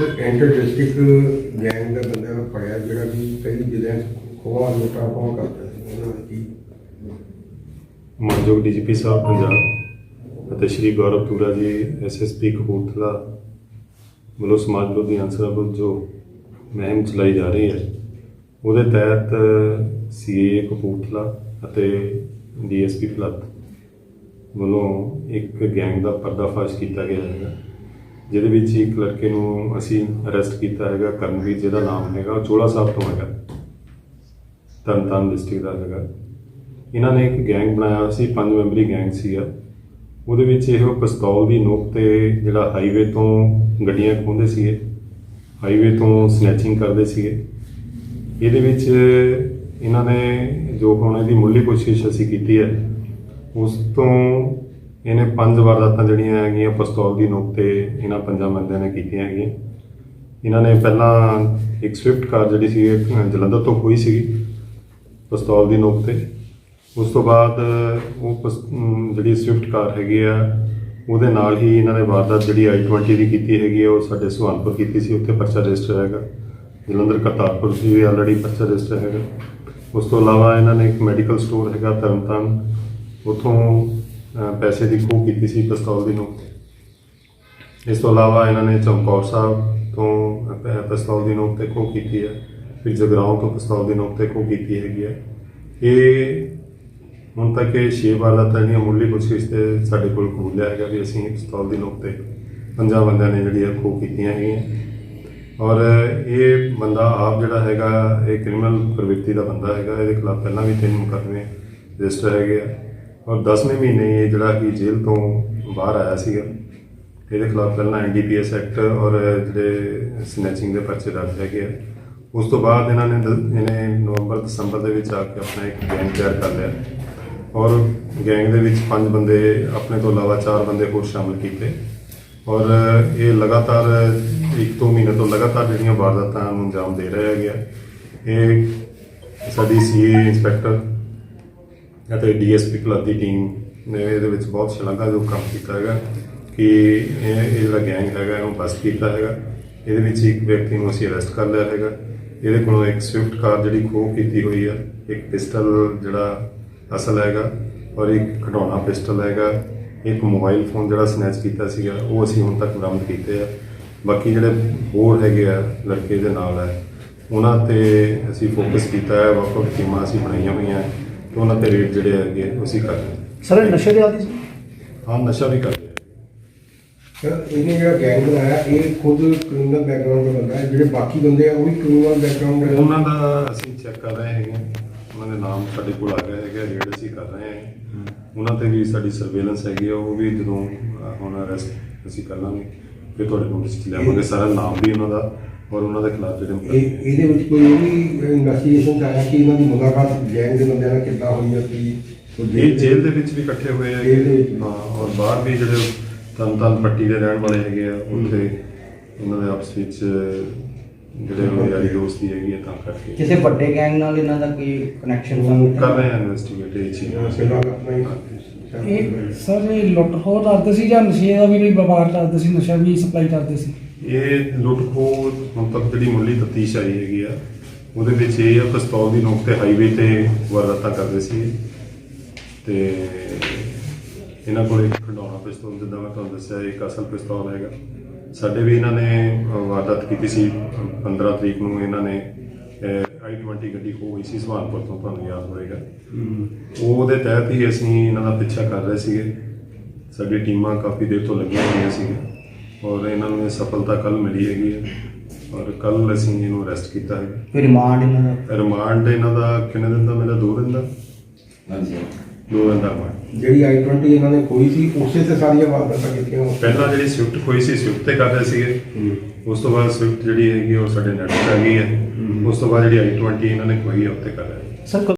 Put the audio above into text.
Inter district gang ਦਾ ਬੰਦਾ ਨੂੰ ਫੜਿਆ ਜਿਹੜਾ ਕਿ ਕਈ ਜ਼ਿਲ੍ਹਿਆਂ 'ਚ ਖੋਆ ਲੁੱਟਾਂ ਖੋਹ ਕਰਦਾ ਸੀ ਉਹਨਾਂ ਨੇ ਕੀ? ਮਾਨਯੋਗ ਡੀਜੀਪੀ ਸਾਹਿਬ ਪੰਜਾਬ ਅਤੇ ਸ਼੍ਰੀ ਗੌਰਵ ਤੂਰਾ ਜੀ ਐਸਐਸਪੀ ਕਪੂਰਥਲਾ ਵੱਲੋਂ ਸਮਾਜ ਵਿਰੋਧੀ ਅਨਸਰਾਂ ਵਿਰੁੱਧ ਜੋ ਮੁਹਿੰਮ ਚਲਾਈ ਜਾ ਰਹੀ ਹੈ, ਉਹਦੇ ਤਹਿਤ ਸੀਏ ਕਪੂਰਥਲਾ ਅਤੇ ਡੀਐਸਪੀ ਫਲੱਦ ਵੱਲੋਂ ਇੱਕ ਗੈਂਗ ਦਾ ਪਰਦਾਫਾਸ਼ ਕੀਤਾ ਗਿਆ ਹੈਗਾ। ਜਿਹਦੇ ਵਿੱਚ ਇੱਕ ਲੜਕੇ ਨੂੰ ਅਸੀਂ ਅਰੈਸਟ ਕੀਤਾ ਹੈਗਾ, ਕਰਨਵੀਰ ਜਿਹਦਾ ਨਾਮ ਹੈਗਾ, ਉਹ ਚੋਲਾ ਸਾਹਿਬ ਤੋਂ ਹੈਗਾ। ਤਰਨਤਾਰਨ ਡਿਸਟ੍ਰਿਕਟ ਦਾ ਹੈਗਾ। ਇਹਨਾਂ ਨੇ ਇੱਕ ਗੈਂਗ ਬਣਾਇਆ ਹੋਇਆ ਸੀ, ਪੰਜ ਮੈਂਬਰੀ ਗੈਂਗ ਸੀਗਾ ਉਹਦੇ ਵਿੱਚ ਇਹੋ ਪਿਸਤੌਲ ਦੀ ਨੋਕ ਤੇ ਜਿਹੜਾ ਹਾਈਵੇ ਤੋਂ ਗੱਡੀਆਂ ਖੋਹਦੇ ਸੀਗੇ ਹਾਈਵੇ ਤੋਂ ਸਨੈਚਿੰਗ ਕਰਦੇ ਸੀਗੇ। ਇਹਦੇ ਵਿੱਚ ਇਹਨਾਂ ਨੇ ਜੋ ਹੁਣ ਇਹਦੀ ਮੁੱਢਲੀ ਕੋਸ਼ਿਸ਼ ਅਸੀਂ ਕੀਤੀ ਹੈ, ਉਸ ਤੋਂ ਇਹਨੇ ਪੰਜ ਵਾਰਦਾਤਾਂ ਜਿਹੜੀਆਂ ਹੈਗੀਆਂ ਪਿਸਤੌਲ ਦੀ ਨੋਕ ਤੇ ਇਹਨਾਂ ਪੰਜਾਂ ਬੰਦਿਆਂ ਨੇ ਕੀਤੀਆਂ ਹੈਗੀਆਂ। ਇਹਨਾਂ ਨੇ ਪਹਿਲਾਂ ਇੱਕ ਸਵਿਫਟ ਕਾਰ ਜਿਹੜੀ ਸੀ ਇਹ ਜਲੰਧਰ ਤੋਂ ਹੋਈ ਸੀਗੀ ਪਿਸਤੌਲ ਦੀ ਨੋਕ ਤੇ। ਉਸ ਤੋਂ ਬਾਅਦ ਉਹ ਪਸ- ਜਿਹੜੀ ਸਵਿਫਟ ਕਾਰ ਹੈਗੀ ਆ, ਉਹਦੇ ਨਾਲ ਹੀ ਇਹਨਾਂ ਨੇ ਵਾਰਦਾਤ ਜਿਹੜੀ i20 ਦੀ ਕੀਤੀ ਹੈਗੀ ਆ, ਉਹ ਸਾਡੇ ਸੁਹਾਨਪੁਰ ਕੀਤੀ ਸੀ, ਉੱਥੇ ਪਰਚਾ ਰਜਿਸਟਰ ਹੈਗਾ। ਜਲੰਧਰ ਕਰਤਾਰਪੁਰ ਸੀ ਵੀ ਆਲਰੇਡੀ ਪਰਚਾ ਰਜਿਸਟਰ ਹੈਗਾ। ਉਸ ਤੋਂ ਇਲਾਵਾ ਇਹਨਾਂ ਨੇ ਇੱਕ ਮੈਡੀਕਲ ਸਟੋਰ ਹੈਗਾ ਤਰਨਤਾਰਨ, ਉੱਥੋਂ ਪੈਸੇ ਦੀ ਖੋਹ ਕੀਤੀ ਸੀ ਪਿਸਤੌਲ ਦੀ ਨੋਕ ਤੇ ਇਸ ਤੋਂ ਇਲਾਵਾ ਇਹਨਾਂ ਨੇ ਚਮਕੌਰ ਸਾਹਿਬ ਤੋਂ ਪ- ਪਿਸਤੌਲ ਦੀ ਨੋਕ ਤੇ ਖੋਹ ਕੀਤੀ ਹੈ। ਫਿਰ ਜਗਰਾਉਂ ਤੋਂ ਪਿਸਤੌਲ ਦੀ ਨੋਕ ਤੇ ਖੋਹ ਕੀਤੀ ਹੈਗੀ ਹੈ। ਇਹ ਹੁਣ ਤੱਕ ਇਹ ਛੇ ਵਾਰਦਾਤਾਂ ਜਿਹੜੀਆਂ ਮੁੱਢਲੀ ਪੁੱਛਗਿੱਛ ਤੇ ਸਾਡੇ ਕੋਲ ਕਬੂਲਿਆ ਹੈਗਾ ਵੀ ਅਸੀਂ ਪਿਸਤੌਲ ਦੀ ਨੋਕ ਤੇ ਪੰਜਾਂ ਬੰਦਿਆਂ ਨੇ ਜਿਹੜੀ ਆ ਖੋਹ ਕੀਤੀਆਂ ਹੈਗੀਆਂ। ਔਰ ਇਹ ਬੰਦਾ ਆਪ ਜਿਹੜਾ ਹੈਗਾ, ਇਹ ਕ੍ਰਿਮੀਨਲ ਪ੍ਰਵਿਰਤੀ ਦਾ ਬੰਦਾ ਹੈਗਾ। ਇਹਦੇ ਖਿਲਾਫ ਪਹਿਲਾਂ ਵੀ ਤਿੰਨ ਮੁਕੱਦਮੇ ਰਜਿਸਟਰ ਹੈਗੇ ਆ। ਔਰ 10ਵੇਂ ਮਹੀਨੇ ਇਹ ਜਿਹੜਾ ਕਿ ਜੇਲ੍ਹ ਤੋਂ ਬਾਹਰ ਆਇਆ ਸੀਗਾ, ਇਹਦੇ ਖਿਲਾਫ ਪਹਿਲਾਂ ਐਨਡੀਪੀਐਸ ਐਕਟ ਔਰ ਜਿਹੜੇ ਸਨੈਚਿੰਗ ਦੇ ਪਰਚੇ ਦਰਜ ਹੈਗੇ ਆ, ਉਸ ਤੋਂ ਬਾਅਦ ਇਹਨਾਂ ਨੇ ਦ- ਇਹਨੇ ਨਵੰਬਰ, ਦਸੰਬਰ ਦੇ ਵਿੱਚ ਆ ਕੇ ਆਪਣਾ ਇੱਕ ਗੈਂਗ ਤਿਆਰ ਕਰ ਲਿਆ ਔਰ ਗੈਂਗ ਦੇ ਵਿੱਚ ਪੰਜ ਬੰਦੇ ਆਪਣੇ ਤੋਂ ਇਲਾਵਾ ਚਾਰ ਬੰਦੇ ਹੋਰ ਸ਼ਾਮਲ ਕੀਤੇ ਔਰ ਇਹ ਲਗਾਤਾਰ ਇੱਕ ਦੋ ਮਹੀਨੇ ਤੋਂ ਲਗਾਤਾਰ ਜਿਹੜੀਆਂ ਵਾਰਦਾਤਾਂ ਨੂੰ ਅੰਜਾਮ ਦੇ ਰਿਹਾ ਗਿਆ ਇਹ ਸਾਡੀ ਸੀਏ ਇੰਸਪੈਕਟਰ ਅਤੇ ਡੀਐਸਪੀ ਕਲੱਬ ਦੀ ਟੀਮ ਨੇ ਇਹਦੇ ਵਿੱਚ ਬਹੁਤ ਸ਼ਲਾਘਾਯੋਗ ਕੰਮ ਕੀਤਾ ਹੈਗਾ ਕਿ ਇਹ ਇਹ ਜਿਹੜਾ ਗੈਂਗ ਹੈਗਾ ਇਹਨੂੰ ਬਸਟ ਕੀਤਾ ਹੈਗਾ। ਇਹਦੇ ਵਿੱਚ ਇੱਕ ਵਿਅਕਤੀ ਨੂੰ ਅਸੀਂ ਅਰੈਸਟ ਕਰ ਲਿਆ ਹੈਗਾ। ਇਹਦੇ ਕੋਲੋਂ ਇੱਕ ਸਵਿਫਟ ਕਾਰ ਜਿਹੜੀ ਖੋਹ ਕੀਤੀ ਹੋਈ ਆ, ਇੱਕ ਪਿਸਟਲ ਜਿਹੜਾ ਅਸਲ ਹੈਗਾ ਔਰ ਇੱਕ ਖਿਡੌਣਾ ਪਿਸਟਲ ਹੈਗਾ। ਇੱਕ ਮੋਬਾਈਲ ਫੋਨ ਜਿਹੜਾ ਸਨੈਚ ਕੀਤਾ ਸੀਗਾ, ਉਹ ਅਸੀਂ ਹੁਣ ਤੱਕ ਬਰਾਮਦ ਕੀਤੇ ਆ। ਬਾਕੀ ਜਿਹੜੇ ਹੋਰ ਹੈਗੇ ਆ ਲੜਕੇ ਦੇ ਨਾਲ ਹੈ ਉਹਨਾਂ ਤੇ ਅਸੀਂ ਫੋਕਸ ਕੀਤਾ ਹੈ ਵੱਖ ਵੱਖ ਟੀਮਾਂ ਅਸੀਂ ਬਣਾਈਆਂ ਹੋਈਆਂ। ਤੇ ਉਹਨਾਂ ਤੇ ਰੇਟ ਜਿਹੜੇ ਹੈਗੇ ਉਹ ਅਸੀਂ ਕਰ ਰਹੇ। ਸਰ ਇਹ ਨਸ਼ੇ ਦੇ ਆਦੀ ਸੀ ਹਾਂ ਨਸ਼ਾ ਵੀ ਕਰ ਰਹੇ ਹਾਂ। ਸਰ ਇਹਨੇ ਜਿਹੜਾ ਗੈਂਗ ਬਣਾਇਆ ਇਹ ਖੁਦ ਕ੍ਰਿਮੀਨਲ ਬੈਕਗ੍ਰਾਉਂਡ ਦਾ ਬੰਦਾ ਹੈ ਜਿਹੜੇ ਬਾਕੀ ਬੰਦੇ ਆ ਉਹ ਵੀ ਕ੍ਰਿਮੀਨਲ ਬੈਕਗ੍ਰਾਉਂਡ ਦੇ ਉਹਨਾਂ ਦਾ ਅਸੀਂ ਚੈੱਕ ਕਰ ਰਹੇ ਹੈਗੇ ਹਾਂ। ਉਹਨਾਂ ਦੇ ਨਾਮ ਸਾਡੇ ਕੋਲ ਆ ਗਏ ਹੈਗੇ ਰੇਡ ਅਸੀਂ ਕਰ ਰਹੇ ਹਾਂ ਉਹਨਾਂ ਤੇ ਵੀ ਸਾਡੀ ਸਰਵੇਲੈਂਸ ਹੈਗੀ ਆ ਉਹ ਵੀ ਜਦੋਂ ਹੁਣ ਅਰੈਸਟ ਅਸੀਂ ਕਰ ਲਾਂਗੇ ਫਿਰ ਤੁਹਾਡੇ ਨੋਟਿਸ ਚ ਲਿਆਵਾਂਗੇ ਸਾਰਾ ਨਾਮ ਵੀ ਉਹਨਾਂ ਦਾ ਔਰ ਉਹਨਾਂ ਦੇ ਖਿਲਾਫ ਜਿਹੜੇ ਇਹ ਮੁਕੱਦਮੇ ਇਹਦੇ ਵਿੱਚ ਕੋਈ ਇਹ ਵੀ ਇਨਵੈਸਟੀਗੇਸ਼ਨ ਚ ਆਇਆ ਕਿ ਇਹਨਾਂ ਦੀ ਮੁਲਾਕਾਤ ਗੈਂਗ ਦੇ ਬੰਦਿਆਂ ਨਾਲ ਕਿੱਦਾਂ ਹੋਈ ਹੈ ਕੀ ਕੋਈ ਇਹ ਜੇਲ੍ਹ ਦੇ ਵਿੱਚ ਵੀ ਇਕੱਠੇ ਹੋਏ ਹੈਗੇ। ਜੇਲ੍ਹ ਦੇ ਵਿੱਚ। ਹਾਂ ਔਰ ਬਾਹਰ ਵੀ ਜਿਹੜੇ ਤਨ ਤਨ ਪੱਟੀ ਦੇ ਰਹਿਣ ਵਾਲੇ ਹੈਗੇ ਆ ਉੱਥੇ ਉਹਨਾਂ ਦੇ ਆਪਸ ਵਿੱਚ ਜਿਹੜੇ ਉਹ ਯਾਰੀ ਦੋਸਤੀ ਹੈਗੀ ਹੈ ਤਾਂ ਕਰਕੇ। ਕਿਸੇ ਵੱਡੇ ਗੈਂਗ ਨਾਲ ਇਹਨਾਂ ਦਾ ਕੋਈ ਕਨੈਕਸ਼ਨ ਉਹ ਕਰ ਰਹੇ ਹਾਂ ਇਨਵੈਸਟੀਗੇਟ ਇਹ ਚੀਜ਼। ਫਿਲਹਾਲ ਆਪਣਾ ਹੀ ਇਹ ਸਰ ਇਹ ਲੁੱਟ ਖੋਹ ਕਰਦੇ ਸੀ ਜਾਂ ਨਸ਼ੇ ਦਾ ਵੀ ਕੋਈ ਵਪਾਰ ਕਰਦੇ ਸੀ ਨਸ਼ਾ ਵੀ ਸਪਲਾਈ ਕਰਦੇ ਸੀ? ਇਹ ਲੁੱਟ ਹੁਣ ਤੱਕ ਜਿਹੜੀ ਮੁੱਢਲੀ ਤਫਤੀਸ਼ ਆਈ ਹੈਗੀ ਆ ਉਹਦੇ ਵਿੱਚ ਇਹ ਆ ਪਿਸਤੌਲ ਦੀ ਨੋਕ ਤੇ ਹਾਈਵੇ ਤੇ ਵਾਰਦਾਤਾਂ ਕਰਦੇ ਸੀ ਤੇ ਇਹਨਾਂ ਕੋਲ ਇੱਕ ਖੰਡਾਉਣਾ ਪਿਸਤੌਲ ਜਿੱਦਾਂ ਮੈਂ ਤੁਹਾਨੂੰ ਦੱਸਿਆ ਇੱਕ ਅਸਲ ਪਿਸਤੌਲ ਹੈਗਾ। ਸਾਡੇ ਵੀ ਇਹਨਾਂ ਨੇ ਅ, ਵਾਰਦਾਤ ਕੀਤੀ ਸੀ 15 ਤਰੀਕ ਨੂੰ ਇਹਨਾਂ ਨੇ i20 ਗੱਡੀ ਖੋਹ ਹੋਈ ਸੀ ਸੁਹਾਨਪੁਰ ਤੋਂ ਤੁਹਾਨੂੰ ਯਾਦ ਹੋਵੇਗਾ ਉਹਦੇ ਤਹਿਤ ਹੀ ਅਸੀਂ ਇਹਨਾਂ ਦਾ ਪਿੱਛਾ ਕਰ ਰਹੇ ਸੀਗੇ। ਸਾਡੀ ਟੀਮਾਂ ਕਾਫੀ ਦੇਰ ਤੋਂ ਲੱਗੀਆਂ ਹੋਈਆਂ ਸੀਗੀਆਂ। ਔਰ ਇਹਨਾਂ ਨੂੰ ਇਹ ਸਫਲਤਾ ਕੱਲ ਮਿਲੀ ਹੈਗੀ ਹੈ। ਔਰ ਕੱਲ ਅਸੀਂ ਇਹਨੂੰ ਅਰੈਸਟ ਕੀਤਾ ਹੈ। ਕੋਈ ਰਿਮਾਂਡ ਇਹਨਾਂ ਦਾ? ਰਿਮਾਂਡ ਇਹਨਾਂ ਦਾ ਕਿੰਨੇ ਦਿਨ ਦਾ? ਮੇਰਾ 2 ਦਿਨ ਦਾ। ਦੋ ਦਿਨ ਦਾ ਰਿਮਾਂਡ ਜਿਹੜੀ i20 ਇਹਨਾਂ ਨੇ ਖੋਈ ਸੀ ਉਸੇ ਤੇ ਸਾਰੀਆਂ ਵਾਰਦਾਤਾਂ ਕੀਤੀਆਂ ਪਹਿਲਾਂ ਜਿਹੜੀ ਸਵਿਫਟ ਖੋਈ ਸੀ ਸਵਿਫਟ ਤੇ ਕਰ ਰਹੇ ਸੀਗੇ ਉਸ ਤੋਂ ਬਾਅਦ ਸਵਿਫਟ ਜਿਹੜੀ ਹੈਗੀ ਉਹ ਸਾਡੇ ਨੈਟ ਤੇ ਆ ਗਈ ਹੈ। ਉਸ ਤੋਂ ਬਾਅਦ ਜਿਹੜੀ i20 ਇਹਨਾਂ ਨੇ ਖੋਈ ਹੈ ਉੱਤੇ ਕਰ ਰਹੇ ਸਰ